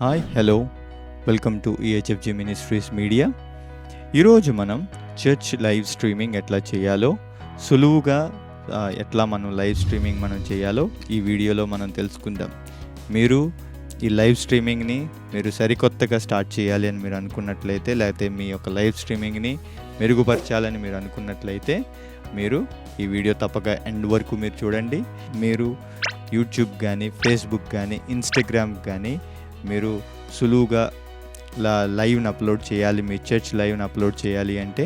Hi hello welcome to E H F G ministries media ఈరోజు మనం church live streaming ఎట్లా చేయాలో సులువుగా ఎట్లా మనం లైవ్ స్ట్రీమింగ్ మనం చేయాలో ఈ వీడియోలో మనం తెలుసుకుందాం. మీరు ఈ లైవ్ స్ట్రీమింగ్ని మీరు సరికొత్తగా స్టార్ట్ చేయాలి అని మీరు అనుకున్నట్లయితే లేకపోతే మీ యొక్క లైవ్ స్ట్రీమింగ్ని మెరుగుపరచాలని మీరు అనుకున్నట్లయితే మీరు ఈ వీడియో తప్పక ఎండ్ వరకు మీరు చూడండి. మీరు యూట్యూబ్ కానీ ఫేస్బుక్ కానీ ఇన్స్టాగ్రామ్ కానీ మీరు సులువుగా లా లైవ్ని అప్లోడ్ చేయాలి మీ చర్చ్ లైవ్ని అప్లోడ్ చేయాలి అంటే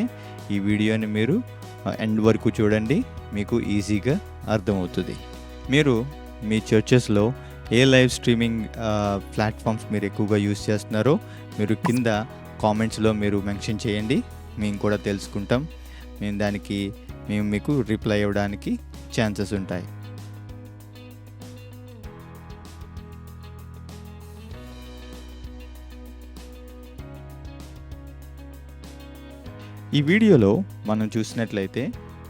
ఈ వీడియోని మీరు ఎండ్ వరకు చూడండి. మీకు ఈజీగా అర్థమవుతుంది. మీరు మీ చర్చెస్లో ఏ లైవ్ స్ట్రీమింగ్ ప్లాట్ఫామ్స్ మీరు ఎక్కువగా యూస్ చేస్తున్నారో మీరు కింద కామెంట్స్లో మీరు మెన్షన్ చేయండి. మేము కూడా తెలుసుకుంటాం. మేము దానికి మేము మీకు రిప్లై ఇవ్వడానికి ఛాన్సెస్ ఉంటాయి. ఈ వీడియోలో మనం చూసినట్లయితే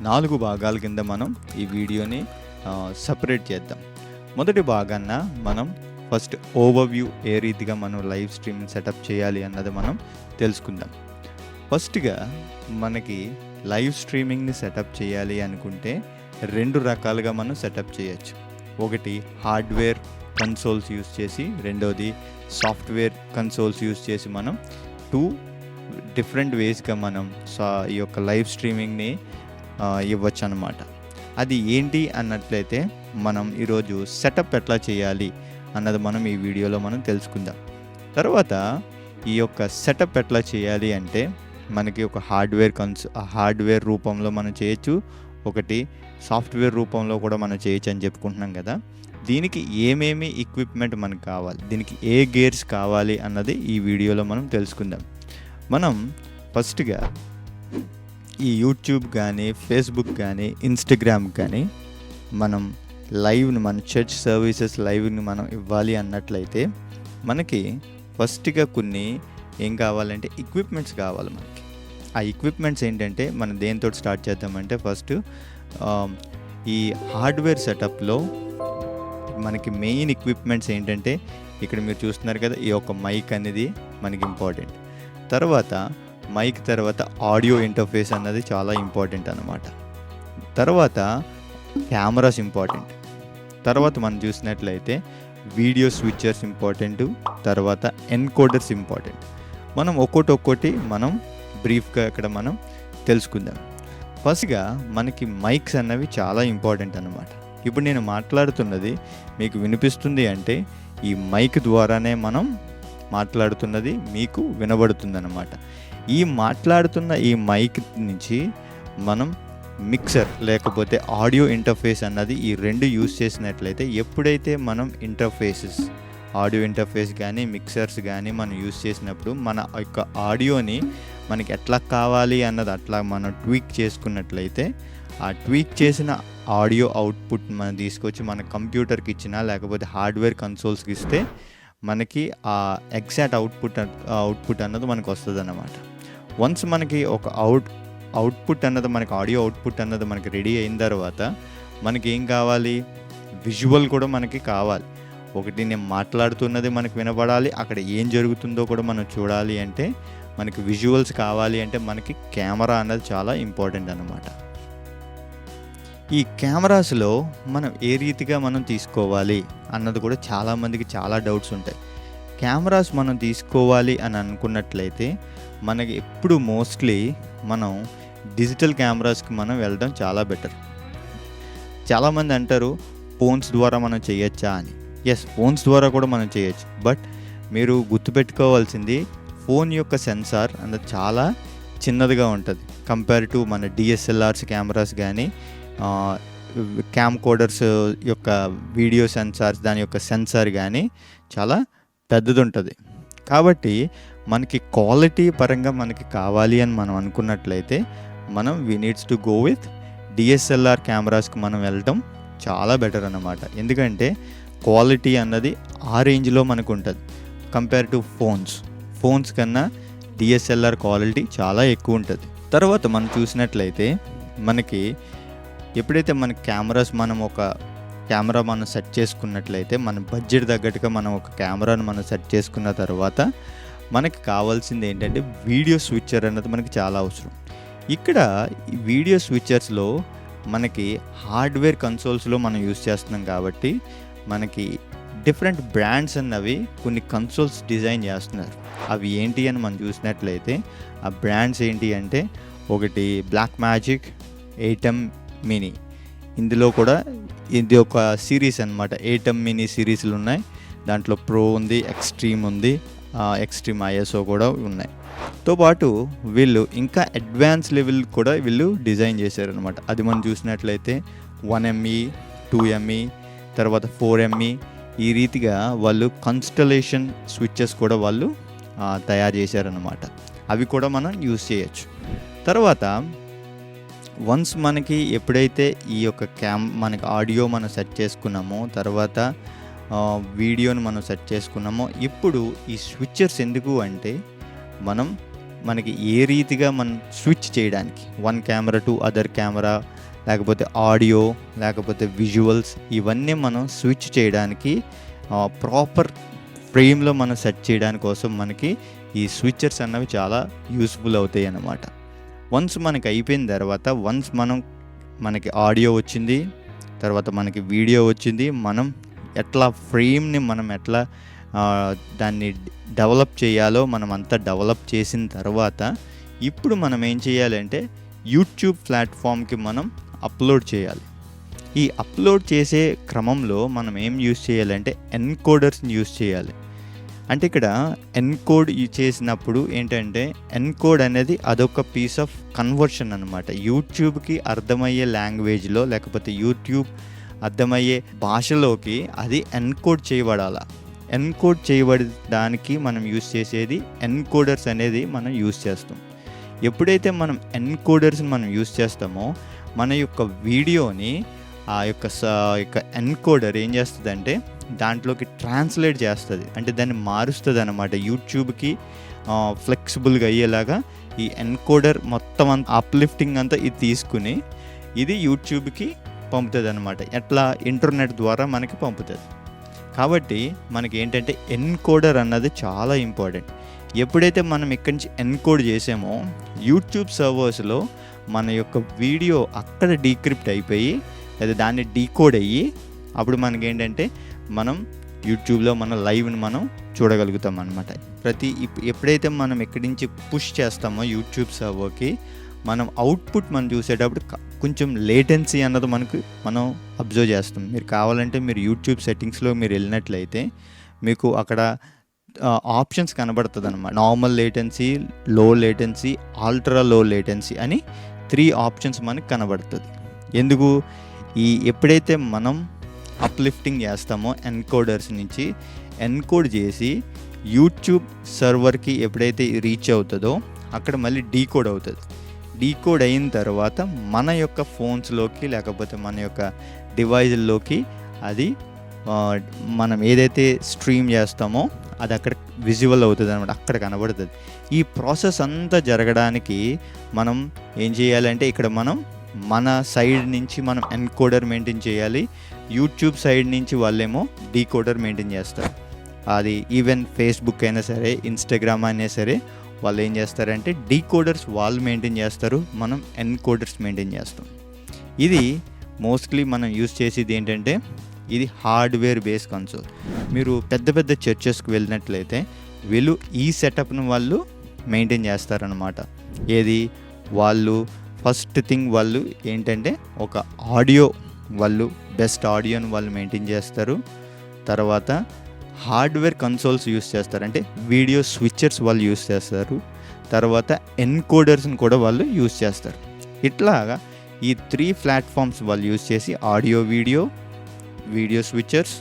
నాలుగు భాగాల కింద మనం ఈ వీడియోని సపరేట్ చేద్దాం. మొదటి భాగాన్న మనం ఫస్ట్ ఓవర్వ్యూ ఏ రీతిగా మనం లైవ్ స్ట్రీమ్ సెటప్ చేయాలి అన్నది మనం తెలుసుకుందాం. ఫస్ట్గా మనకి లైవ్ స్ట్రీమింగ్ని సెటప్ చేయాలి అనుకుంటే రెండు రకాలుగా మనం సెటప్ చేయొచ్చు. ఒకటి హార్డ్వేర్ కన్సోల్స్ యూస్ చేసి రెండోది సాఫ్ట్వేర్ కన్సోల్స్ యూస్ చేసి మనం టూ డిఫరెంట్ వేస్గా మనం సా ఈ యొక్క లైవ్ స్ట్రీమింగ్ని ఇవ్వచ్చు అనమాట అది ఏంటి అన్నట్లయితే మనం ఈరోజు సెటప్ ఎట్లా చేయాలి అన్నది మనం ఈ వీడియోలో మనం తెలుసుకుందాం. తర్వాత ఈ యొక్క సెటప్ ఎట్లా చేయాలి అంటే మనకి ఒక హార్డ్వేర్ కన్స్ హార్డ్వేర్ రూపంలో మనం చేయొచ్చు. ఒకటి సాఫ్ట్వేర్ రూపంలో కూడా మనం చేయొచ్చు అని చెప్పుకుంటున్నాం కదా. దీనికి ఏమేమి ఎక్విప్మెంట్ మనకు కావాలి? దీనికి ఏ గేర్స్ కావాలి అన్నది ఈ వీడియోలో మనం తెలుసుకుందాం. మనం ఫస్ట్గా ఈ యూట్యూబ్ కానీ ఫేస్బుక్ కానీ ఇన్స్టాగ్రామ్ కానీ మనం లైవ్ని మన చర్చ్ సర్వీసెస్ లైవ్ని మనం ఇవ్వాలి అన్నట్లయితే మనకి ఫస్ట్గా కొన్ని ఏం కావాలంటే ఎక్విప్మెంట్స్ కావాలి మనకి. ఆ ఎక్విప్మెంట్స్ ఏంటంటే మనం దేంతో స్టార్ట్ చేద్దామంటే ఫస్ట్ um, ఈ హార్డ్వేర్ సెటప్లో మనకి మెయిన్ ఎక్విప్మెంట్స్ ఏంటంటే ఇక్కడ మీరు చూస్తున్నారు కదా ఈ యొక్క మైక్ అనేది మనకి ఇంపార్టెంట్ తర్వాత మైక్ తర్వాత ఆడియో ఇంటర్ఫేస్ అన్నది చాలా ఇంపార్టెంట్ అనమాట తర్వాత కెమెరాస్ ఇంపార్టెంట్ తర్వాత మనం చూసినట్లయితే వీడియో స్విచ్చర్స్ ఇంపార్టెంట్ తర్వాత ఎన్కోడర్స్ ఇంపార్టెంట్ మనం ఒక్కోటి ఒక్కోటి మనం బ్రీఫ్గా ఇక్కడ మనం తెలుసుకుందాం. ఫస్ట్గా మనకి మైక్స్ అన్నవి చాలా ఇంపార్టెంట్ అనమాట ఇప్పుడు నేను మాట్లాడుతున్నది మీకు వినిపిస్తుంది అంటే ఈ మైక్ ద్వారానే మనం మాట్లాడుతున్నది మీకు వినబడుతుందన్నమాట. ఈ మాట్లాడుతున్న ఈ మైక్ నుంచి మనం మిక్సర్ లేకపోతే ఆడియో ఇంటర్ఫేస్ అన్నది ఈ రెండు యూస్ చేసినట్లయితే ఎప్పుడైతే మనం ఇంటర్ఫేసెస్ ఆడియో ఇంటర్ఫేస్ కానీ మిక్సర్స్ కానీ మనం యూస్ చేసినప్పుడు మన యొక్క ఆడియోని మనకి ఎట్లా కావాలి అన్నది అట్లా మనం ట్వీక్ చేసుకున్నట్లయితే ఆ ట్వీక్ చేసిన ఆడియో అవుట్పుట్ మనం తీసుకొచ్చి మన కంప్యూటర్కి ఇచ్చినా లేకపోతే హార్డ్వేర్ కన్సోల్స్కి ఇస్తే మనకి ఆ ఎగ్జాక్ట్ అవుట్పుట్ అవుట్పుట్ అన్నది మనకు వస్తుంది అన్నమాట వన్స్ మనకి ఒక అవుట్ అవుట్పుట్ అన్నది మనకి ఆడియో అవుట్పుట్ అన్నది మనకి రెడీ అయిన తర్వాత మనకి ఏం కావాలి? విజువల్ కూడా మనకి కావాలి. ఒకటి నేను మాట్లాడుతున్నది మనకు వినపడాలి అక్కడ ఏం జరుగుతుందో కూడా మనం చూడాలి అంటే మనకి విజువల్స్ కావాలి అంటే మనకి కెమెరా అనేది చాలా ఇంపార్టెంట్ అనమాట ఈ కెమెరాస్లో మనం ఏ రీతిగా మనం తీసుకోవాలి అన్నది కూడా చాలామందికి చాలా డౌట్స్ ఉంటాయి. కెమెరాస్ మనం తీసుకోవాలి అని అనుకున్నట్లయితే మనకి ఎప్పుడు మోస్ట్లీ మనం డిజిటల్ కెమెరాస్కి మనం వెళ్ళడం చాలా బెటర్ చాలామంది అంటారు ఫోన్స్ ద్వారా మనం చేయొచ్చా? అని. ఎస్ ఫోన్స్ ద్వారా కూడా మనం చేయొచ్చు. బట్ మీరు గుర్తుపెట్టుకోవాల్సింది ఫోన్ యొక్క సెన్సార్ అన్నది చాలా చిన్నదిగా ఉంటుంది. కంపేర్ టు మన డిఎస్ఎల్ఆర్స్ కెమెరాస్ కానీ క్యామ్ కోడర్స్ యొక్క వీడియో సెన్సార్స్ దాని యొక్క సెన్సార్ కానీ చాలా పెద్దది ఉంటుంది కాబట్టి మనకి క్వాలిటీ పరంగా మనకి కావాలి అని మనం అనుకున్నట్లయితే మనం we needs to go with DSLR కెమెరాస్కి మనం వెళ్ళటం చాలా బెటర్ అన్నమాట. ఎందుకంటే క్వాలిటీ అన్నది ఆ రేంజ్లో మనకు ఉంటుంది కంపేర్ టు ఫోన్స్ ఫోన్స్ కన్నా డిఎస్ఎల్ఆర్ క్వాలిటీ చాలా ఎక్కువ ఉంటుంది. తర్వాత మనం చూసినట్లయితే మనకి ఎప్పుడైతే మన కెమెరాస్ మనం ఒక కెమెరా మనం సెట్ చేసుకున్నట్లయితే మన బడ్జెట్ తగ్గట్టుగా మనం ఒక కెమెరాను మనం సెట్ చేసుకున్న తర్వాత మనకి కావాల్సింది ఏంటంటే వీడియో స్విచ్చర్ అన్నది మనకి చాలా అవసరం. ఇక్కడ వీడియో స్విచ్చర్స్లో మనకి హార్డ్వేర్ కన్సోల్స్లో మనం యూస్ చేస్తున్నాం కాబట్టి మనకి డిఫరెంట్ బ్రాండ్స్ అన్నవి కొన్ని కన్సోల్స్ డిజైన్ చేస్తున్నారు. అవి ఏంటి అని మనం చూసినట్లయితే ఆ బ్రాండ్స్ ఏంటి అంటే ఒకటి బ్లాక్ మ్యాజిక్ ఎయిటమ్ మినీ ఇందులో కూడా ఇది ఒక సిరీస్ అనమాట ఎయిటమ్ మినీ సిరీస్లు ఉన్నాయి. దాంట్లో ప్రో ఉంది ఎక్స్ట్రీమ్ ఉంది ఎక్స్ట్రీమ్ ఐఎస్ఓ కూడా ఉన్నాయి. తో పాటు వీళ్ళు ఇంకా అడ్వాన్స్ లెవెల్ కూడా వీళ్ళు డిజైన్ చేశారనమాట అది మనం చూసినట్లయితే one M E two M E తర్వాత ఫోర్ ఎంఈ ఈ రీతిగా వాళ్ళు కన్స్టలేషన్ స్విచ్చెస్ కూడా వాళ్ళు తయారు చేశారనమాట అవి కూడా మనం యూస్ చేయొచ్చు. తర్వాత వన్స్ మనకి ఎప్పుడైతే ఈ యొక్క క్యామ్ మనకి ఆడియో మనం సెట్ చేసుకున్నామో తర్వాత వీడియోని మనం సెట్ చేసుకున్నామో ఇప్పుడు ఈ స్విచ్చర్స్ ఎందుకు అంటే మనం మనకి ఏ రీతిగా మనం స్విచ్ చేయడానికి one camera to other camera లేకపోతే ఆడియో లేకపోతే విజువల్స్ ఇవన్నీ మనం స్విచ్ చేయడానికి ప్రాపర్ ఫ్రేమ్లో మనం సెట్ చేయడానికి కోసం మనకి ఈ స్విచ్చర్స్ అన్నవి చాలా యూస్ఫుల్ అవుతాయి అన్నమాట వన్స్ మనకి అయిపోయిన తర్వాత వన్స్ మనం మనకి ఆడియో వచ్చింది తర్వాత మనకి వీడియో వచ్చింది మనం ఎట్లా ఫ్రేమ్ని మనం ఎట్లా దాన్ని డెవలప్ చేయాలో మనం అంతా డెవలప్ చేసిన తర్వాత ఇప్పుడు మనం ఏం చేయాలంటే యూట్యూబ్ ప్లాట్ఫామ్కి మనం అప్లోడ్ చేయాలి. ఈ అప్లోడ్ చేసే క్రమంలో మనం ఏం యూస్ చేయాలంటే ఎన్కోడర్స్ని యూస్ చేయాలి. అంటే ఇక్కడ ఎన్కోడ్ చేసినప్పుడు ఏంటంటే ఎన్కోడ్ అనేది అదొక పీస్ ఆఫ్ కన్వర్షన్ అనమాట యూట్యూబ్కి అర్థమయ్యే లాంగ్వేజ్లో లేకపోతే యూట్యూబ్ అర్థమయ్యే భాషలోకి అది ఎన్కోడ్ చేయబడాల. ఎన్కోడ్ చేయబడడానికి మనం యూస్ చేసేది ఎన్కోడర్స్ అనేది మనం యూస్ చేస్తాం. ఎప్పుడైతే మనం ఎన్కోడర్స్ని మనం యూస్ చేస్తామో మన యొక్క వీడియోని ఆ యొక్క స యొక్క ఎన్కోడర్ ఏం చేస్తుందంటే దాంట్లోకి ట్రాన్స్లేట్ చేస్తుంది. అంటే దాన్ని మారుస్తుంది అనమాట యూట్యూబ్కి ఫ్లెక్సిబుల్గా అయ్యేలాగా ఈ ఎన్కోడర్ మొత్తం అంత అప్లిఫ్టింగ్ అంతా ఇది తీసుకుని ఇది యూట్యూబ్కి పంపుతుంది అనమాట ఎట్లా? ఇంటర్నెట్ ద్వారా మనకి పంపుతుంది. కాబట్టి మనకి ఏంటంటే ఎన్కోడర్ అన్నది చాలా ఇంపార్టెంట్. ఎప్పుడైతే మనం ఇక్కడి నుంచి ఎన్కోడ్ చేసామో యూట్యూబ్ సర్వర్స్లో మన యొక్క వీడియో అక్కడ డీక్రిప్ట్ అయిపోయి లేదా దాన్ని డీకోడ్ అయ్యి అప్పుడు మనకి ఏంటంటే మనం యూట్యూబ్లో మన లైవ్ని మనం చూడగలుగుతాం అనమాట ప్రతి ఎప్పుడైతే మనం ఎక్కడి నుంచి పుష్ చేస్తామో యూట్యూబ్ సర్వర్కి మనం అవుట్పుట్ మనం చూసేటప్పుడు కొంచెం లేటెన్సీ అన్నది మనకు మనం అబ్జర్వ్ చేస్తాం. మీరు కావాలంటే మీరు యూట్యూబ్ సెట్టింగ్స్లో మీరు వెళ్ళినట్లయితే మీకు అక్కడ ఆప్షన్స్ కనబడుతుంది అనమాట normal latency low latency ultra low latency అని త్రీ ఆప్షన్స్ మనకు కనబడుతుంది. ఎందుకు? ఈ ఎప్పుడైతే మనం అప్లిఫ్టింగ్ చేస్తామో ఎన్కోడర్స్ నుంచి ఎన్కోడ్ చేసి యూట్యూబ్ సర్వర్కి ఎప్పుడైతే రీచ్ అవుతుందో అక్కడ మళ్ళీ డీకోడ్ అవుతుంది. డీకోడ్ అయిన తర్వాత మన యొక్క ఫోన్స్లోకి లేకపోతే మన యొక్క డివైజుల్లోకి అది మనం ఏదైతే స్ట్రీమ్ చేస్తామో అది అక్కడ విజువల్ అవుతుంది అనమాట అక్కడ కనబడుతుంది. ఈ ప్రాసెస్ అంతా జరగడానికి మనం ఏం చేయాలంటే ఇక్కడ మనం మన సైడ్ నుంచి మనం ఎన్కోడర్ మెయింటైన్ చేయాలి. యూట్యూబ్ సైడ్ నుంచి వాళ్ళేమో డీకోడర్ మెయింటైన్ చేస్తారు. అది ఈవెన్ ఫేస్బుక్ అయినా సరే ఇన్స్టాగ్రామ్ అయినా సరే వాళ్ళు ఏం చేస్తారంటే డీకోడర్స్ వాళ్ళు మెయింటైన్ చేస్తారు మనం ఎన్కోడర్స్ మెయింటైన్ చేస్తాం. ఇది మోస్ట్లీ మనం యూస్ చేసేది ఏంటంటే ఇది హార్డ్వేర్ బేస్ కన్సోల్. మీరు పెద్ద పెద్ద చర్చెస్కి వెళ్ళినట్లయితే వీళ్ళు ఈ సెటప్ను వాళ్ళు మెయింటైన్ చేస్తారనమాట ఏది? వాళ్ళు ఫస్ట్ థింగ్ వాళ్ళు ఏంటంటే ఒక ఆడియో వాళ్ళు బెస్ట్ ఆడియోని వాళ్ళు మెయింటైన్ చేస్తారు. తర్వాత హార్డ్వేర్ కన్సోల్స్ యూస్ చేస్తారు. అంటే వీడియో స్విచ్చర్స్ వాళ్ళు యూస్ చేస్తారు. తర్వాత ఎన్కోడర్స్ని కూడా వాళ్ళు యూస్ చేస్తారు. ఇట్లాగా ఈ త్రీ ప్లాట్ఫామ్స్ వాళ్ళు యూస్ చేసి audio video video switchers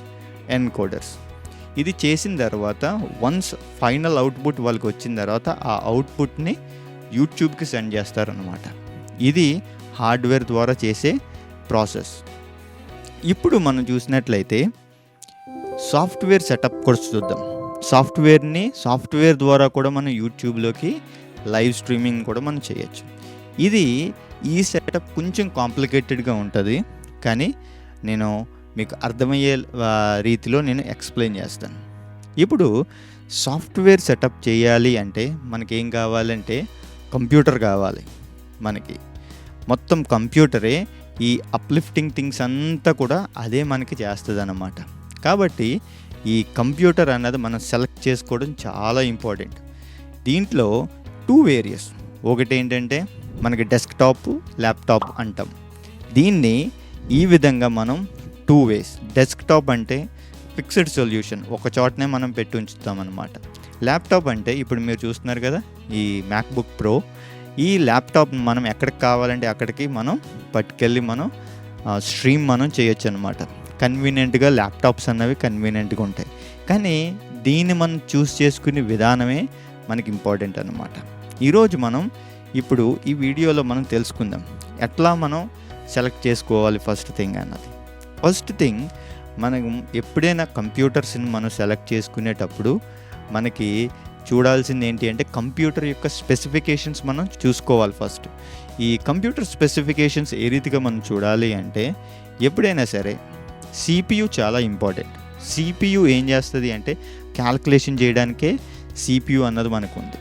encoders ఇది చేసిన తర్వాత వన్స్ ఫైనల్ అవుట్పుట్ వాళ్ళకి వచ్చిన తర్వాత ఆ అవుట్పుట్ని యూట్యూబ్కి సెండ్ చేస్తారనమాట ఇది హార్డ్వేర్ ద్వారా చేసే ప్రాసెస్ ఇప్పుడు మనం చూసినట్లయితే సాఫ్ట్వేర్ సెటప్ కూడా చూద్దాం. సాఫ్ట్వేర్ని సాఫ్ట్వేర్ ద్వారా కూడా మనం యూట్యూబ్లోకి లైవ్ స్ట్రీమింగ్ కూడా మనం చేయొచ్చు. ఇది ఈ సెటప్ కొంచెం కాంప్లికేటెడ్గా ఉంటుంది. కానీ నేను మీకు అర్థమయ్యే రీతిలో నేను ఎక్స్ప్లెయిన్ చేస్తాను. ఇప్పుడు సాఫ్ట్వేర్ సెటప్ చేయాలి అంటే మనకి ఏం కావాలంటే కంప్యూటర్ కావాలి మనకి. మొత్తం కంప్యూటరే ఈ అప్లిఫ్టింగ్ థింగ్స్ అంతా కూడా అదే మనకి చేస్తుంది అన్నమాట కాబట్టి ఈ కంప్యూటర్ అన్నది మనం సెలెక్ట్ చేసుకోవడం చాలా ఇంపార్టెంట్ దీంట్లో టూ వేరియస్ ఒకటి ఏంటంటే మనకి డెస్క్టాప్ ల్యాప్టాప్ అంటాం. దీన్ని ఈ విధంగా మనం టూ వేస్. డెస్క్టాప్ అంటే ఫిక్స్డ్ సొల్యూషన్. ఒక చోటనే మనం పెట్టి ఉంచుతాం అనమాట ల్యాప్టాప్ అంటే ఇప్పుడు మీరు చూస్తున్నారు కదా ఈ మ్యాక్బుక్ ప్రో ఈ ల్యాప్టాప్ మనం ఎక్కడికి కావాలంటే అక్కడికి మనం పట్టుకెళ్ళి మనం స్ట్రీమ్ మనం చేయొచ్చు అనమాట కన్వీనియంట్గా ల్యాప్టాప్స్ అన్నవి కన్వీనియంట్గా ఉంటాయి. కానీ దీన్ని మనం చూస్ చేసుకునే విధానమే మనకి ఇంపార్టెంట్ అనమాట ఈరోజు మనం ఇప్పుడు ఈ వీడియోలో మనం తెలుసుకుందాం. ఎట్లా మనం సెలెక్ట్ చేసుకోవాలి ఫస్ట్ థింగ్ అన్నది. ఫస్ట్ థింగ్ మనం ఎప్పుడైనా కంప్యూటర్స్ని మనం సెలెక్ట్ చేసుకునేటప్పుడు మనకి చూడాల్సింది ఏంటి అంటే కంప్యూటర్ యొక్క స్పెసిఫికేషన్స్ మనం చూసుకోవాలి ఫస్ట్. ఈ కంప్యూటర్ స్పెసిఫికేషన్స్ ఏ రీతిగా మనం చూడాలి అంటే ఎప్పుడైనా సరే సిపియు చాలా ఇంపార్టెంట్. సిపియు ఏం చేస్తుంది అంటే క్యాల్కులేషన్ చేయడానికే సిపియు అన్నది మనకు ఉంది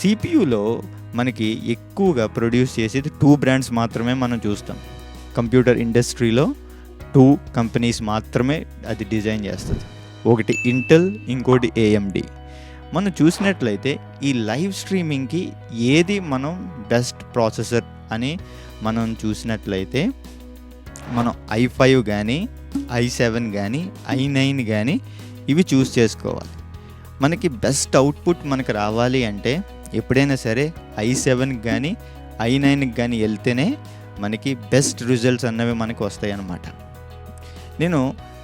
సిపియులో మనకి ఎక్కువగా ప్రొడ్యూస్ చేసేది టూ బ్రాండ్స్ మాత్రమే మనం చూస్తాం. కంప్యూటర్ ఇండస్ట్రీలో టూ కంపెనీస్ మాత్రమే అది డిజైన్ చేస్తుంది. ఒకటి ఇంటెల్ ఇంకోటి ఏఎండి మనం చూసినట్లయితే ఈ లైవ్ స్ట్రీమింగ్కి ఏది మనం బెస్ట్ ప్రాసెసర్ అని మనం చూసినట్లయితే మనం ఐ ఫైవ్ కానీ ఐ సెవెన్ కానీ ఐ నైన్ కానీ ఇవి చూస్ చేసుకోవాలి. మనకి బెస్ట్ అవుట్పుట్ మనకు రావాలి అంటే ఎప్పుడైనా సరే ఐ సెవెన్కి కానీ ఐ నైన్కి కానీ వెళ్తేనే మనకి బెస్ట్ రిజల్ట్స్ అన్నవి మనకు వస్తాయి అన్నమాట నేను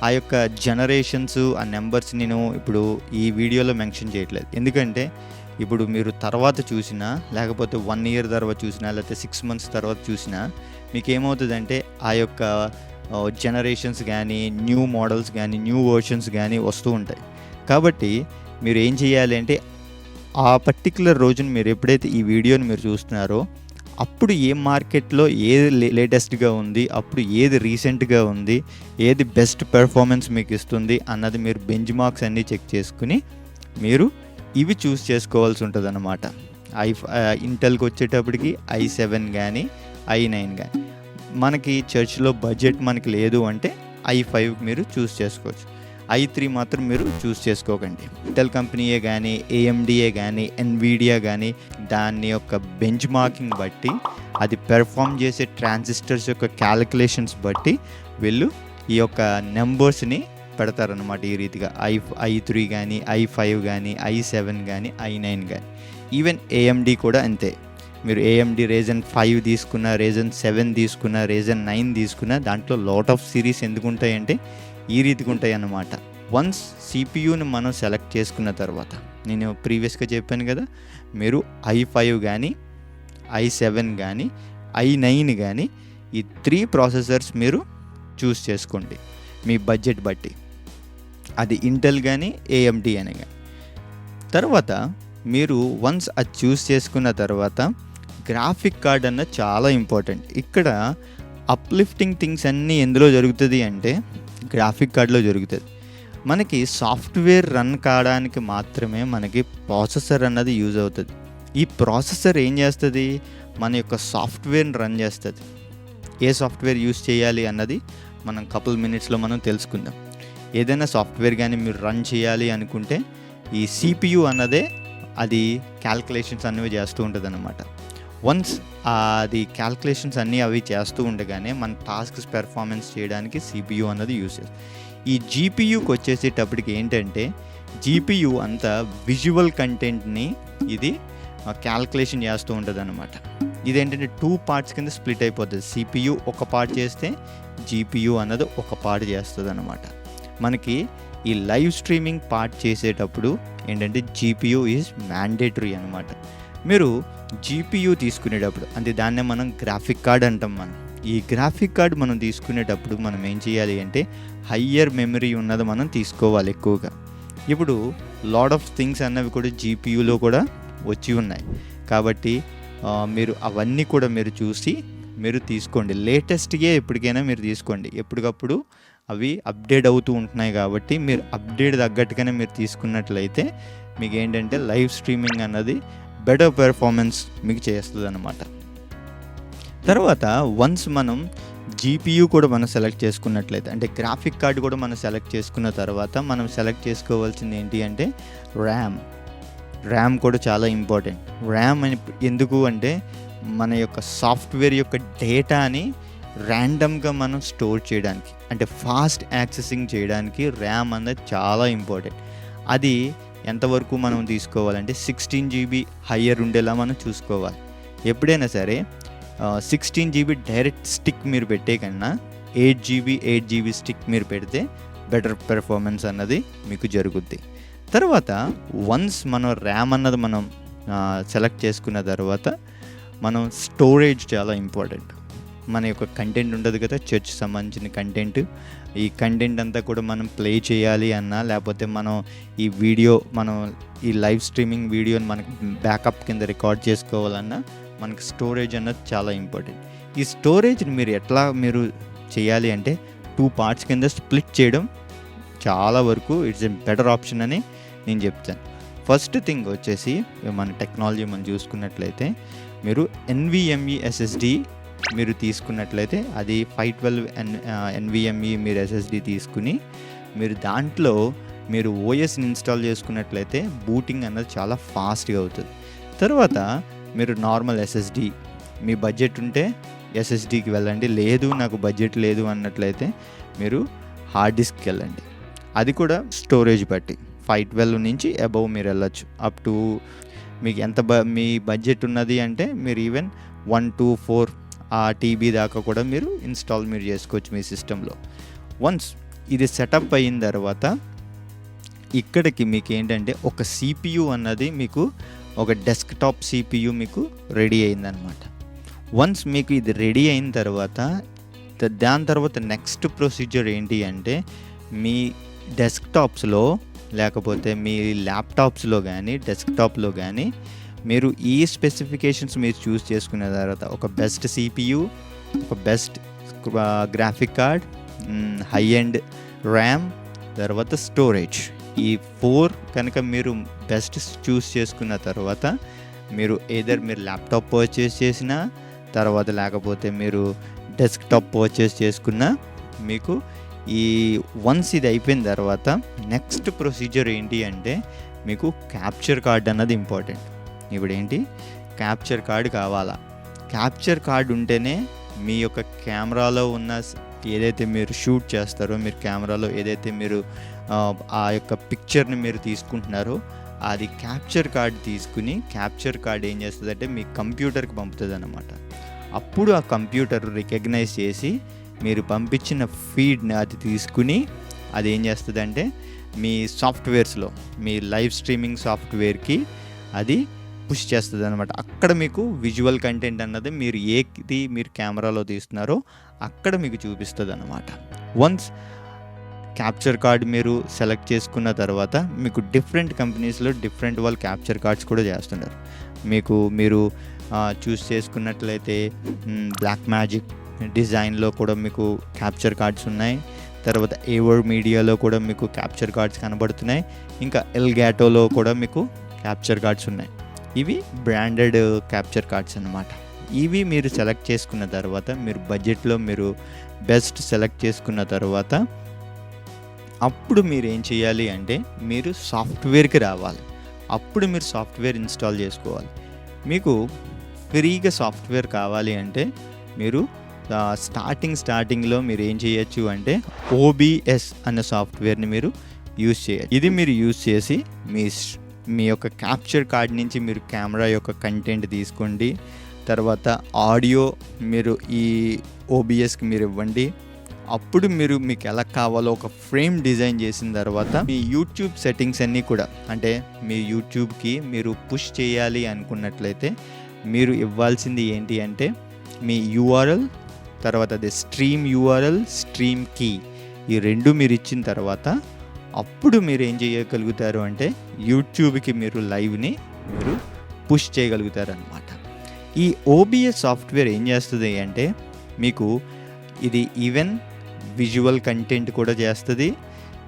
ఆ యొక్క జనరేషన్స్ ఆ నెంబర్స్ నేను ఇప్పుడు ఈ వీడియోలో మెన్షన్ చేయట్లేదు. ఎందుకంటే ఇప్పుడు మీరు తర్వాత చూసినా లేకపోతే వన్ ఇయర్ తర్వాత చూసినా లేకపోతే సిక్స్ మంత్స్ తర్వాత చూసినా మీకు ఏమవుతుందంటే ఆ యొక్క జనరేషన్స్ కానీ న్యూ మోడల్స్ కానీ న్యూ వర్షన్స్ కానీ వస్తూ ఉంటాయి. కాబట్టి మీరు ఏం చేయాలి అంటే ఆ పర్టికులర్ రోజున మీరు ఎప్పుడైతే ఈ వీడియోని మీరు చూస్తున్నారో అప్పుడు ఏ మార్కెట్లో ఏది లే- లేటెస్ట్గా ఉంది అప్పుడు ఏది రీసెంట్గా ఉంది ఏది బెస్ట్ పెర్ఫార్మెన్స్ మీకు ఇస్తుంది అన్నది మీరు బెంచ్ మార్క్స్ అన్నీ చెక్ చేసుకుని మీరు ఇవి చూస్ చేసుకోవాల్సి ఉంటుంది అనమాట ఐ ఇంటెల్కి వచ్చేటప్పటికి ఐ సెవెన్ కానీ ఐ నైన్ కానీ మనకి చర్చ్లో బడ్జెట్ మనకి లేదు అంటే ఐ ఫైవ్ మీరు చూస్ చేసుకోవచ్చు. ఐ త్రీ మాత్రం మీరు చూస్ చేసుకోకండి. ఇంటెల్ కంపెనీయే కానీ ఏఎండిఏ కానీ ఎన్విడియా కానీ దాని యొక్క బెంచ్ మార్కింగ్ బట్టి అది పెర్ఫామ్ చేసే ట్రాన్సిస్టర్స్ యొక్క క్యాలిక్యులేషన్స్ బట్టి వీళ్ళు ఈ యొక్క నెంబర్స్ని పెడతారనమాట ఈ రీతిగా. ఐ ఐ త్రీ కానీ ఐ ఫైవ్ కానీ ఐ సెవెన్ కానీ ఐ నైన్ కానీ ఈవెన్ ఏఎండి కూడా అంతే. మీరు ఏఎండి రేజన్ ఫైవ్ తీసుకున్న రేజన్ సెవెన్ తీసుకున్న రేజన్ నైన్ తీసుకున్న దాంట్లో లాట్ ఆఫ్ సిరీస్ ఎందుకు ఉంటాయంటే ఈ రీతిగా ఉంటాయి అన్నమాట వన్స్ సిపియూని మనం సెలెక్ట్ చేసుకున్న తర్వాత నేను ప్రీవియస్గా చెప్పాను కదా మీరు ఐ ఫైవ్ కానీ ఐ సెవెన్ కానీ ఐ నైన్ కానీ ఈ త్రీ ప్రాసెసర్స్ మీరు చూస్ చేసుకోండి. మీ బడ్జెట్ బట్టి. అది ఇంటెల్ కానీ ఏఎండి అని కానీ తర్వాత మీరు వన్స్ అది చూస్ చేసుకున్న తర్వాత గ్రాఫిక్ కార్డ్ అన్న చాలా ఇంపార్టెంట్ ఇక్కడ అప్లిఫ్టింగ్ థింగ్స్ అన్నీ ఎందులో జరుగుతుంది అంటే గ్రాఫిక్ కార్డ్లో జరుగుతుంది. మనకి సాఫ్ట్వేర్ రన్ కావడానికి మాత్రమే మనకి ప్రాసెసర్ అన్నది యూజ్ అవుతుంది. ఈ ప్రాసెసర్ ఏం చేస్తుంది? మన యొక్క సాఫ్ట్వేర్ని రన్ చేస్తుంది. ఏ సాఫ్ట్వేర్ యూజ్ చేయాలి అన్నది మనం కపుల్ మినిట్స్లో మనం తెలుసుకుందాం. ఏదైనా సాఫ్ట్వేర్ కానీ మీరు రన్ చేయాలి అనుకుంటే ఈ సిపియు అన్నదే అది క్యాల్కులేషన్స్ అనేవి చేస్తూ ఉంటుంది అన్నమాట వన్స్ అది క్యాల్కులేషన్స్ అన్నీ అవి చేస్తూ ఉండగానే మన టాస్క్స్ పెర్ఫార్మెన్స్ చేయడానికి సిపియు అన్నది యూస్ చేస్తుంది ఈ జీపీయూకి వచ్చేసేటప్పటికి ఏంటంటే జీపీయూ అంతా విజువల్ కంటెంట్ని ఇది క్యాల్కులేషన్ చేస్తూ ఉంటుంది అనమాట ఇదేంటంటే టూ పార్ట్స్ కింద స్ప్లిట్ అయిపోతుంది సిపియు ఒక పార్ట్ చేస్తే జీపీయూ అన్నది ఒక పార్ట్ చేస్తుంది అనమాట మనకి ఈ లైవ్ స్ట్రీమింగ్ పార్ట్ చేసేటప్పుడు ఏంటంటే జీపీయూ ఈజ్ మ్యాండేటరీ అనమాట మీరు జీపీయూ తీసుకునేటప్పుడు అంటే దాన్నే మనం గ్రాఫిక్ కార్డ్ అంటాం మనం. ఈ గ్రాఫిక్ కార్డ్ మనం తీసుకునేటప్పుడు మనం ఏం చేయాలి అంటే హయ్యర్ మెమరీ ఉన్నది మనం తీసుకోవాలి ఎక్కువగా. ఇప్పుడు లాడ్ ఆఫ్ థింగ్స్ అన్నవి కూడా జీపీయూలో కూడా వచ్చి ఉన్నాయి. కాబట్టి మీరు అవన్నీ కూడా మీరు చూసి మీరు తీసుకోండి. లేటెస్ట్గా ఎప్పటికైనా మీరు తీసుకోండి. ఎప్పటికప్పుడు అవి అప్డేట్ అవుతూ ఉంటున్నాయి కాబట్టి మీరు అప్డేట్ తగ్గట్టుగానే మీరు తీసుకున్నట్లయితే మీకు ఏంటంటే లైవ్ స్ట్రీమింగ్ అన్నది బెటర్ పెర్ఫార్మెన్స్ మీకు చేస్తుంది అనమాట తర్వాత వన్స్ మనం జీపీయూ కూడా మనం సెలెక్ట్ చేసుకున్నట్లయితే అంటే గ్రాఫిక్ కార్డు కూడా మనం సెలెక్ట్ చేసుకున్న తర్వాత మనం సెలెక్ట్ చేసుకోవాల్సింది ఏంటి అంటే ర్యామ్ ర్యామ్ కూడా చాలా ఇంపార్టెంట్ ర్యామ్ అని ఎందుకు అంటే మన యొక్క సాఫ్ట్వేర్ యొక్క డేటాని ర్యాండమ్గా మనం స్టోర్ చేయడానికి అంటే ఫాస్ట్ యాక్సెసింగ్ చేయడానికి ర్యామ్ అనేది చాలా ఇంపార్టెంట్ అది ఎంతవరకు మనం తీసుకోవాలంటే సిక్స్టీన్ జీబీ హయ్యర్ ఉండేలా మనం చూసుకోవాలి. ఎప్పుడైనా సరే సిక్స్టీన్ జీబీ డైరెక్ట్ స్టిక్ మీరు పెట్టే కన్నా eight GB eight GB stick మీరు పెడితే బెటర్ పెర్ఫార్మెన్స్ అన్నది మీకు జరుగుద్ది. తర్వాత వన్స్ మనం ర్యామ్ అన్నది మనం సెలెక్ట్ చేసుకున్న తర్వాత మనం స్టోరేజ్ చాలా ఇంపార్టెంట్. మన యొక్క కంటెంట్ ఉండదు కదా చర్చ్ సంబంధించిన కంటెంట్. ఈ కంటెంట్ అంతా కూడా మనం ప్లే చేయాలి అన్నా లేకపోతే మనం ఈ వీడియో మనం ఈ లైవ్ స్ట్రీమింగ్ వీడియోని మనకి బ్యాకప్ కింద రికార్డ్ చేసుకోవాలన్నా మనకి స్టోరేజ్ అన్నది చాలా ఇంపార్టెంట్. ఈ స్టోరేజ్ని మీరు ఎట్లా మీరు చేయాలి అంటే టూ పార్ట్స్ కింద స్ప్లిట్ చేయడం చాలా వరకు ఇట్స్ ఎ బెటర్ ఆప్షన్ అని నేను చెప్తాను. ఫస్ట్ థింగ్ వచ్చేసి మన టెక్నాలజీ మనం చూసుకున్నట్లయితే మీరు ఎన్విఎంఈ ఎస్ఎస్డి మీరు తీసుకున్నట్లయితే అది ఫైవ్ ట్వెల్వ్ ఎన్ ఎన్విఎంఈ మీరు ఎస్ఎస్డి తీసుకుని మీరు దాంట్లో మీరు ఓఎస్ని ఇన్స్టాల్ చేసుకున్నట్లయితే బూటింగ్ అన్నది చాలా ఫాస్ట్గా అవుతుంది. తర్వాత మీరు నార్మల్ ఎస్ఎస్డి మీ బడ్జెట్ ఉంటే ఎస్ఎస్డికి వెళ్ళండి. లేదు నాకు బడ్జెట్ లేదు అన్నట్లయితే మీరు హార్డ్ డిస్క్కి వెళ్ళండి. అది కూడా స్టోరేజ్ బట్టి ఫైవ్ ట్వెల్వ్ నుంచి అబవ్ మీరు వెళ్ళొచ్చు. అప్ టు మీకు ఎంత బ మీ బడ్జెట్ ఉన్నది అంటే మీరు ఈవెన్ వన్ టూ ఫోర్ ఆ టీబీ దాకా కూడా మీరు ఇన్స్టాల్ మీరు చేసుకోవచ్చు మీ సిస్టంలో వన్స్ ఇది సెటప్ అయిన తర్వాత ఇక్కడికి మీకు ఏంటంటే ఒక సిపియు అన్నది మీకు ఒక డెస్క్టాప్ సిపియు మీకు రెడీ అయిందనమాట వన్స్ మీకు ఇది రెడీ అయిన తర్వాత దాని తర్వాత నెక్స్ట్ ప్రొసీజర్ ఏంటి అంటే మీ డెస్క్టాప్స్లో లేకపోతే మీ ల్యాప్టాప్స్లో కానీ డెస్క్టాప్లో కానీ మీరు ఈ స్పెసిఫికేషన్స్ మీరు చూస్ చేసుకున్న తర్వాత ఒక బెస్ట్ సిపియు ఒక best graphic card high and RAM తర్వాత స్టోరేజ్ ఈ ఫోర్ కనుక మీరు బెస్ట్ చూస్ చేసుకున్న తర్వాత మీరు ఏదర్ మీరు ల్యాప్టాప్ పర్చేస్ చేసినా తర్వాత లేకపోతే మీరు డెస్క్టాప్ పర్చేస్ చేసుకున్నా మీకు ఈ వన్స్ ఇది అయిపోయిన తర్వాత నెక్స్ట్ ప్రొసీజర్ ఏంటి అంటే మీకు క్యాప్చర్ కార్డ్ అన్నది ఇంపార్టెంట్ ఇప్పుడు ఏంటి క్యాప్చర్ కార్డ్ కావాలా? క్యాప్చర్ కార్డ్ ఉంటేనే మీ యొక్క కెమెరాలో ఉన్న ఏదైతే మీరు షూట్ చేస్తారో మీరు కెమెరాలో ఏదైతే మీరు ఆ, ఆ యొక్క పిక్చర్ని మీరు తీసుకుంటున్నారో అది క్యాప్చర్ కార్డ్ తీసుకుని క్యాప్చర్ కార్డ్ ఏం చేస్తుందంటే మీ కంప్యూటర్కి పంపుతుంది అనమాట అప్పుడు ఆ కంప్యూటర్ రికగ్నైజ్ చేసి మీరు పంపించిన ఫీడ్ని అది తీసుకుని అది ఏం చేస్తుందంటే మీ సాఫ్ట్వేర్స్లో మీ లైవ్ స్ట్రీమింగ్ సాఫ్ట్వేర్కి అది పుష్ చేస్తుంది అనమాట అక్కడ మీకు విజువల్ కంటెంట్ అన్నది మీరు ఏది మీరు కెమెరాలో తీస్తున్నారో అక్కడ మీకు చూపిస్తుంది అనమాట వన్స్ క్యాప్చర్ కార్డ్ మీరు సెలెక్ట్ చేసుకున్న తర్వాత మీకు డిఫరెంట్ కంపెనీస్లో డిఫరెంట్ వాళ్ళు క్యాప్చర్ కార్డ్స్ కూడా చేస్తున్నారు. మీకు మీరు చూస్ చేసుకున్నట్లయితే బ్లాక్ మ్యాజిక్ డిజైన్లో కూడా మీకు క్యాప్చర్ కార్డ్స్ ఉన్నాయి. తర్వాత ఏవర్ మీడియాలో కూడా మీకు క్యాప్చర్ కార్డ్స్ కనబడుతున్నాయి. ఇంకా ఎల్గాటోలో కూడా మీకు క్యాప్చర్ కార్డ్స్ ఉన్నాయి. ఇవి బ్రాండెడ్ క్యాప్చర్ కార్డ్స్ అన్నమాట. ఇవి మీరు సెలెక్ట్ చేసుకున్న తర్వాత మీరు బడ్జెట్లో మీరు బెస్ట్ సెలెక్ట్ చేసుకున్న తర్వాత అప్పుడు మీరు ఏం చేయాలి అంటే మీరు సాఫ్ట్వేర్కి రావాలి. అప్పుడు మీరు సాఫ్ట్వేర్ ఇన్స్టాల్ చేసుకోవాలి. మీకు ఫ్రీగా సాఫ్ట్వేర్ కావాలి అంటే మీరు స్టార్టింగ్ స్టార్టింగ్లో మీరు ఏం చేయొచ్చు అంటే ఓబిఎస్ అనే సాఫ్ట్వేర్ని మీరు యూస్ చేయాలి ఇది మీరు యూస్ చేసి మీ మీ యొక్క క్యాప్చర్ కార్డ్ నుంచి మీరు కెమెరా యొక్క కంటెంట్ తీసుకోండి. తర్వాత ఆడియో మీరు ఈ ఓబిఎస్కి మీరు ఇవ్వండి. అప్పుడు మీరు మీకు ఎలా కావాలో ఒక ఫ్రేమ్ డిజైన్ చేసిన తర్వాత మీ యూట్యూబ్ సెట్టింగ్స్ అన్నీ కూడా అంటే మీ యూట్యూబ్కి మీరు పుష్ చేయాలి అనుకున్నట్లయితే మీరు ఇవ్వాల్సింది ఏంటి అంటే మీ యూఆర్ఎల్ తర్వాత అది స్ట్రీమ్ యూఆర్ఎల్ స్ట్రీమ్ కీ ఈ రెండు మీరు ఇచ్చిన తర్వాత అప్పుడు మీరు ఏం చేయగలుగుతారు అంటే యూట్యూబ్కి మీరు లైవ్ని మీరు పుష్ చేయగలుగుతారు అనమాట ఈ ఓబిఎస్ సాఫ్ట్వేర్ ఏం చేస్తుంది అంటే మీకు ఇది ఈవెన్ విజువల్ కంటెంట్ కూడా చేస్తుంది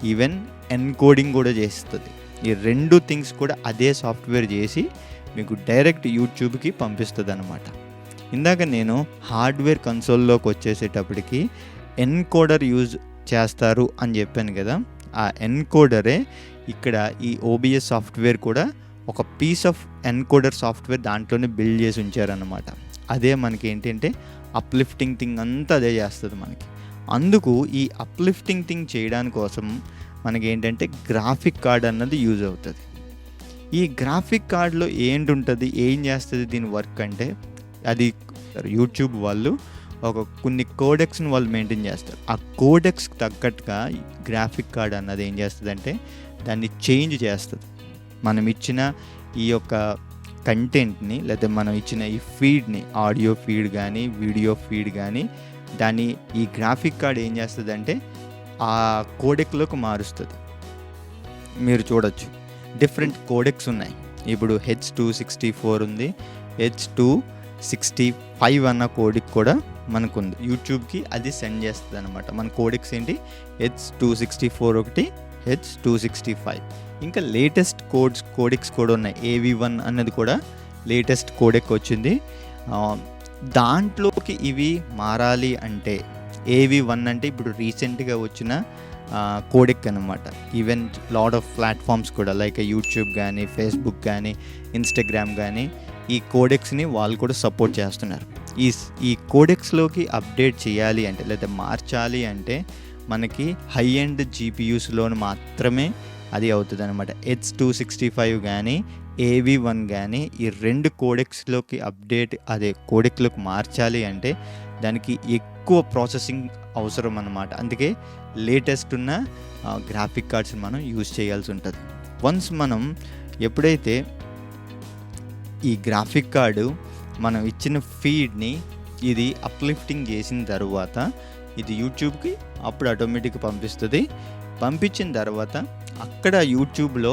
ఈవెన్ ఎన్కోడింగ్ కూడా చేస్తుంది. ఈ రెండు థింగ్స్ కూడా అదే సాఫ్ట్వేర్ చేసి మీకు డైరెక్ట్ యూట్యూబ్కి పంపిస్తుంది అనమాట ఇందాక నేను హార్డ్వేర్ కన్సోల్లోకి వచ్చేసేటప్పటికి ఎన్కోడర్ యూజ్ చేస్తారు అని చెప్పాను కదా ఆ ఎన్కోడరే ఇక్కడ ఈ ఓబిఎస్ సాఫ్ట్వేర్ కూడా ఒక పీస్ ఆఫ్ ఎన్కోడర్ సాఫ్ట్వేర్ దాంట్లోనే బిల్డ్ చేసి ఉంచారనమాట అదే మనకి ఏంటంటే అప్లిఫ్టింగ్ థింగ్ అంతా అదే చేస్తుంది మనకి. అందుకు ఈ అప్లిఫ్టింగ్ థింగ్ చేయడానికి కోసం మనకి ఏంటంటే గ్రాఫిక్ కార్డ్ అన్నది యూజ్ అవుతుంది. ఈ గ్రాఫిక్ కార్డ్లో ఏంటి ఉంటుంది ఏం చేస్తుంది దీని వర్క్ అంటే అది యూట్యూబ్ వాళ్ళు ఒక కొన్ని కోడెక్స్ని వాళ్ళు మెయింటైన్ చేస్తారు. ఆ కోడెక్స్కి తగ్గట్టుగా గ్రాఫిక్ కార్డ్ అన్నది ఏం చేస్తుంది అంటే దాన్ని చేంజ్ చేస్తుంది. మనం ఇచ్చిన ఈ యొక్క కంటెంట్ని లేదా మనం ఇచ్చిన ఈ ఫీడ్ని ఆడియో ఫీడ్ కానీ వీడియో ఫీడ్ కానీ దాన్ని ఈ గ్రాఫిక్ కార్డ్ ఏం చేస్తుంది అంటే ఆ కోడెక్లోకి మారుస్తుంది. మీరు చూడొచ్చు. డిఫరెంట్ కోడెక్స్ ఉన్నాయి. ఇప్పుడు హెచ్ టూ సిక్స్టీ ఫోర్ ఉంది. హెచ్ టూ సిక్స్టీ ఫైవ్ అన్న కోడిక్ కూడా మనకు ఉంది యూట్యూబ్కి అది సెండ్ చేస్తుంది అనమాట మన కోడిక్స్ ఏంటి? హెచ్ టూ సిక్స్టీ ఫోర్ ఒకటి హెచ్ టూ సిక్స్టీ ఫైవ్. ఇంకా లేటెస్ట్ కోడ్స్ కోడిక్స్ కూడా ఉన్నాయి. ఏవి వన్ అన్నది కూడా లేటెస్ట్ కోడెక్ వచ్చింది. దాంట్లోకి ఇవి మారాలి అంటే ఏవి వన్ అంటే ఇప్పుడు రీసెంట్గా వచ్చిన కోడెక్ అనమాట ఈవెన్ లాడ్ ఆఫ్ ప్లాట్ఫామ్స్ కూడా లైక్ యూట్యూబ్ కానీ ఫేస్బుక్ కానీ ఇన్స్టాగ్రామ్ కానీ ఈ కోడెక్స్ని వాళ్ళు కూడా సపోర్ట్ చేస్తున్నారు. ఈ ఈ కోడెక్స్లోకి అప్డేట్ చేయాలి అంటే లేదా మార్చాలి అంటే మనకి హై ఎండ్ జీపీయూస్లో మాత్రమే అది అవుతుంది అనమాట హెచ్ టూ సిక్స్టీ ఫైవ్ కానీ ఏవి వన్ కానీ ఈ రెండు కోడెక్స్లోకి అప్డేట్ అదే కోడెక్లోకి మార్చాలి అంటే దానికి ఎక్కువ ప్రాసెసింగ్ అవసరం అనమాట అందుకే లేటెస్ట్ ఉన్న గ్రాఫిక్ కార్డ్స్ మనం యూజ్ చేయాల్సి ఉంటుంది. వన్స్ మనం ఎప్పుడైతే ఈ గ్రాఫిక్ కార్డు మనం ఇచ్చిన ఫీడ్ని ఇది అప్లిఫ్టింగ్ చేసిన తర్వాత ఇది యూట్యూబ్కి అప్పుడు ఆటోమేటిక్గా పంపిస్తుంది. పంపించిన తర్వాత అక్కడ యూట్యూబ్లో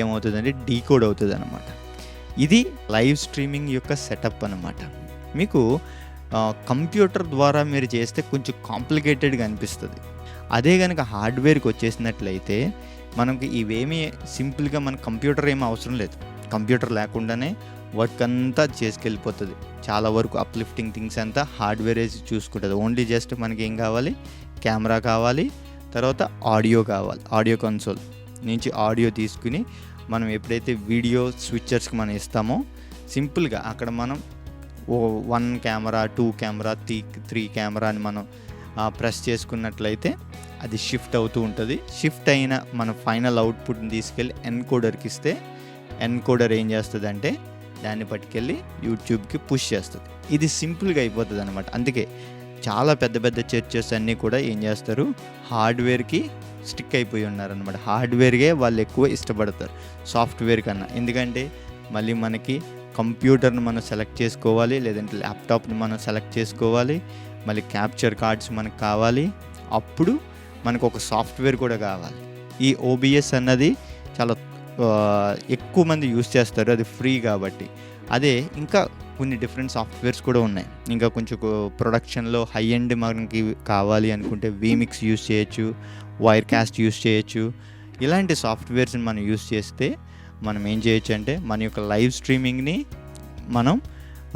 ఏమవుతుందంటే డీకోడ్ అవుతుంది అనమాట ఇది లైవ్ స్ట్రీమింగ్ యొక్క సెటప్ అనమాట మీకు కంప్యూటర్ ద్వారా మీరు చేస్తే కొంచెం కాంప్లికేటెడ్గా అనిపిస్తుంది. అదే కనుక హార్డ్వేర్కి వచ్చేసినట్లయితే మనకి ఇవేమీ సింపుల్గా మన కంప్యూటర్ ఏమీ అవసరం లేదు. కంప్యూటర్ లేకుండానే వర్క్ అంతా చేసుకెళ్ళిపోతుంది. చాలా వరకు అప్లిఫ్టింగ్ థింగ్స్ అంతా హార్డ్వేర్ వేసి చూసుకుంటుంది. ఓన్లీ జస్ట్ మనకి ఏం కావాలి? కెమెరా కావాలి. తర్వాత ఆడియో కావాలి. ఆడియో కన్సోల్ నుంచి ఆడియో తీసుకుని మనం ఎప్పుడైతే వీడియో స్విచ్చర్స్కి మనం ఇస్తామో సింపుల్గా అక్కడ మనం ఓ one camera two camera three three camera అని మనం ప్రెస్ చేసుకున్నట్లయితే అది షిఫ్ట్ అవుతూ ఉంటుంది. షిఫ్ట్ అయిన మన ఫైనల్ అవుట్పుట్ని తీసుకెళ్ళి ఎన్కోడర్కి ఇస్తే ఎన్కోడర్ ఏం చేస్తుంది అంటే దాన్ని పట్టుకెళ్ళి యూట్యూబ్కి పుష్ చేస్తుంది. ఇది సింపుల్గా అయిపోతుంది అనమాట అందుకే చాలా పెద్ద పెద్ద చర్చెస్ అన్నీ కూడా ఏం చేస్తారు? హార్డ్వేర్కి స్టిక్ అయిపోయి ఉన్నారనమాట హార్డ్వేర్గే వాళ్ళు ఎక్కువ ఇష్టపడతారు. సాఫ్ట్వేర్ కన్నా. ఎందుకంటే మళ్ళీ మనకి కంప్యూటర్ని మనం సెలెక్ట్ చేసుకోవాలి లేదంటే ల్యాప్టాప్ని మనం సెలెక్ట్ చేసుకోవాలి మళ్ళీ క్యాప్చర్ కార్డ్స్ మనకు కావాలి. అప్పుడు మనకు ఒక సాఫ్ట్వేర్ కూడా కావాలి. ఈ ఓబిఎస్ అన్నది చాలా ఎక్కువ మంది యూస్ చేస్తారు అది ఫ్రీ కాబట్టి. అదే ఇంకా కొన్ని డిఫరెంట్ సాఫ్ట్వేర్స్ కూడా ఉన్నాయి. ఇంకా కొంచెం ప్రొడక్షన్లో హై ఎండ్ మనకి కావాలి అనుకుంటే వీమిక్స్ యూస్ చేయొచ్చు వైర్ క్యాస్ట్ యూస్ చేయొచ్చు. ఇలాంటి సాఫ్ట్వేర్స్ని మనం యూస్ చేస్తే మనం ఏం చేయొచ్చు అంటే మన యొక్క లైవ్ స్ట్రీమింగ్ని మనం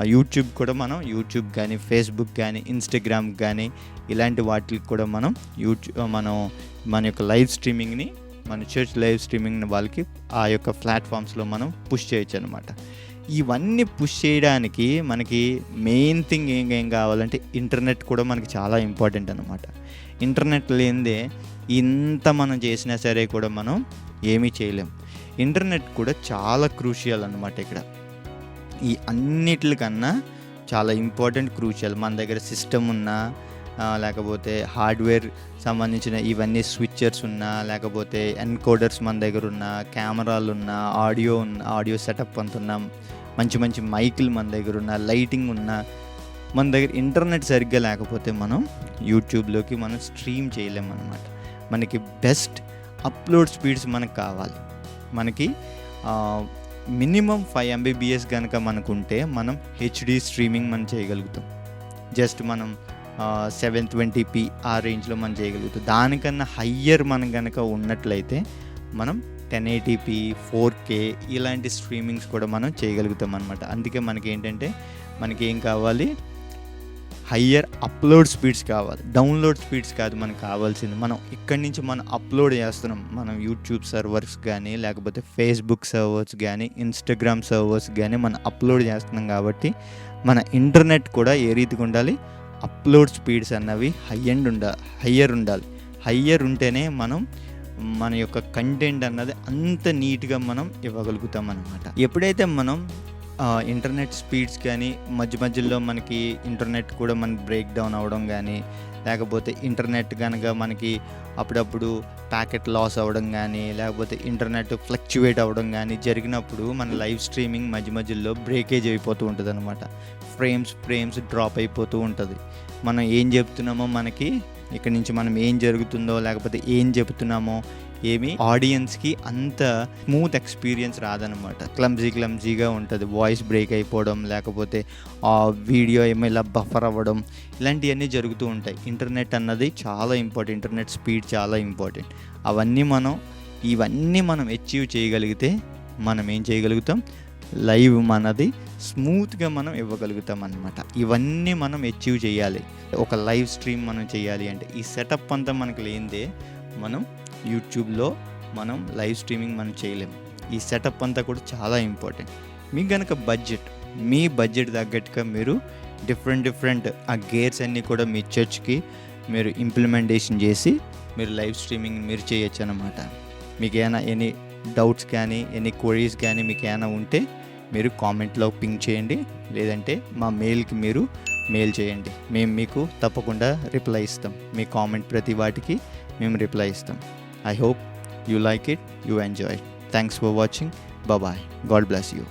యూట్యూబ్ కూడా మనం యూట్యూబ్ కానీ ఫేస్బుక్ కానీ ఇన్స్టాగ్రామ్ కానీ ఇలాంటి వాటికి కూడా మనం యూట్యూబ్ మనం మన యొక్క లైవ్ స్ట్రీమింగ్ని మన చర్చ్ లైవ్ స్ట్రీమింగ్ వాళ్ళకి ఆ యొక్క ప్లాట్ఫామ్స్లో మనం పుష్ చేయొచ్చు అనమాట ఇవన్నీ పుష్ చేయడానికి మనకి మెయిన్ థింగ్ ఏం ఏం కావాలంటే ఇంటర్నెట్ కూడా మనకి చాలా ఇంపార్టెంట్ అనమాట ఇంటర్నెట్ లేనిదే ఇంత మనం చేసినా సరే కూడా మనం ఏమీ చేయలేం. ఇంటర్నెట్ కూడా చాలా క్రూషియల్ అనమాట ఇక్కడ. ఈ అన్నిటికన్నా చాలా ఇంపార్టెంట్ క్రూషియల్ మన దగ్గర సిస్టమ్ ఉన్నా లేకపోతే హార్డ్వేర్ సంబంధించిన ఇవన్నీ స్విచ్చర్స్ ఉన్నా లేకపోతే ఎన్కోడర్స్ మన దగ్గర ఉన్న కెమెరాలు ఉన్న ఆడియో ఉన్న ఆడియో సెటప్ అంత ఉన్నా మంచి మంచి మైకులు మన దగ్గర ఉన్న లైటింగ్ ఉన్న మన దగ్గర ఇంటర్నెట్ సరిగ్గా లేకపోతే మనం యూట్యూబ్లోకి మనం స్ట్రీమ్ చేయలేం అనమాట మనకి బెస్ట్ అప్లోడ్ స్పీడ్స్ మనకు కావాలి. మనకి మినిమం ఫైవ్ ఎంబీబీఎస్ కనుక మనకుంటే మనం హెచ్డి స్ట్రీమింగ్ మనం చేయగలుగుతాం. జస్ట్ మనం సెవెన్ ట్వంటీ పీ ఆ రేంజ్లో మనం చేయగలుగుతాం. దానికన్నా హయ్యర్ మనం కనుక ఉన్నట్లయితే మనం టెన్ ఎయిటీపీ ఫోర్ కే ఇలాంటి స్ట్రీమింగ్స్ కూడా మనం చేయగలుగుతాం అనమాట అందుకే మనకి ఏంటంటే మనకి ఏం కావాలి? హయ్యర్ అప్లోడ్ స్పీడ్స్ కావాలి. డౌన్లోడ్ స్పీడ్స్ కాదు మనకు కావాల్సింది. మనం ఇక్కడి నుంచి మనం అప్లోడ్ చేస్తున్నాం. మనం యూట్యూబ్ సర్వర్స్ కానీ లేకపోతే ఫేస్బుక్ సర్వర్స్ కానీ ఇన్స్టాగ్రామ్ సర్వర్స్ కానీ మనం అప్లోడ్ చేస్తున్నాం కాబట్టి మన ఇంటర్నెట్ కూడా ఏ రీతిగా ఉండాలి? అప్లోడ్ స్పీడ్స్ అన్నవి హై అండ్ ఉండాలి హయ్యర్ ఉండాలి. హయ్యర్ ఉంటేనే మనం మన యొక్క కంటెంట్ అన్నది అంత నీట్గా మనం ఇవ్వగలుగుతాం అనమాట ఎప్పుడైతే మనం ఇంటర్నెట్ స్పీడ్స్ కానీ మధ్య మధ్యలో మనకి ఇంటర్నెట్ కూడా మనకి బ్రేక్ డౌన్ అవ్వడం కానీ లేకపోతే ఇంటర్నెట్ కనుక మనకి అప్పుడప్పుడు ప్యాకెట్ లాస్ అవ్వడం కానీ లేకపోతే ఇంటర్నెట్ ఫ్లక్చువేట్ అవ్వడం కానీ జరిగినప్పుడు మన లైవ్ స్ట్రీమింగ్ మధ్య మధ్యలో బ్రేకేజ్ అయిపోతూ ఉంటుంది అనమాట ఫ్రేమ్స్ ఫ్రేమ్స్ డ్రాప్ అయిపోతూ ఉంటుంది. మనం ఏం చెప్తున్నామో మనకి ఇక్కడ నుంచి మనం ఏం జరుగుతుందో లేకపోతే ఏం చెప్తున్నామో ఏమి ఆడియన్స్కి అంత స్మూత్ ఎక్స్పీరియన్స్ రాదనమాట క్లమ్జీ క్లమ్జీగా ఉంటుంది. వాయిస్ బ్రేక్ అయిపోవడం లేకపోతే ఆ వీడియో ఏమో ఇలా బఫర్ అవ్వడం ఇలాంటివన్నీ జరుగుతూ ఉంటాయి. ఇంటర్నెట్ అన్నది చాలా ఇంపార్టెంట్. ఇంటర్నెట్ స్పీడ్ చాలా ఇంపార్టెంట్. అవన్నీ మనం ఇవన్నీ మనం అచీవ్ చేయగలిగితే మనం ఏం చేయగలుగుతాం? లైవ్ మనది స్మూత్గా మనం ఇవ్వగలుగుతాం అనమాట ఇవన్నీ మనం అచీవ్ చేయాలి. ఒక లైవ్ స్ట్రీమ్ మనం చేయాలి అంటే ఈ సెటప్ అంతా మనకు లేనిదే మనం యూట్యూబ్లో మనం లైవ్ స్ట్రీమింగ్ మనం చేయలేము. ఈ సెటప్ అంతా కూడా చాలా ఇంపార్టెంట్. మీకు కనుక బడ్జెట్ మీ బడ్జెట్ తగ్గట్టుగా మీరు డిఫరెంట్ డిఫరెంట్ ఆ గేర్స్ అన్నీ కూడా మీ చర్చ్కి మీరు ఇంప్లిమెంటేషన్ చేసి మీరు లైవ్ స్ట్రీమింగ్ మీరు చేయొచ్చు అనమాట మీకు ఏమైనా ఎనీ డౌట్స్ కానీ ఎనీ క్వరీస్ కానీ మీకు ఏమైనా ఉంటే మీరు కామెంట్లో పింక్ చేయండి. లేదంటే మా మెయిల్కి మీరు మెయిల్ చేయండి. మేము మీకు తప్పకుండా రిప్లై ఇస్తాం. మీ కామెంట్ ప్రతి వాటికి మేము రిప్లై ఇస్తాం. I hope you like it, you enjoy it. Thanks for watching. Bye bye. God bless you.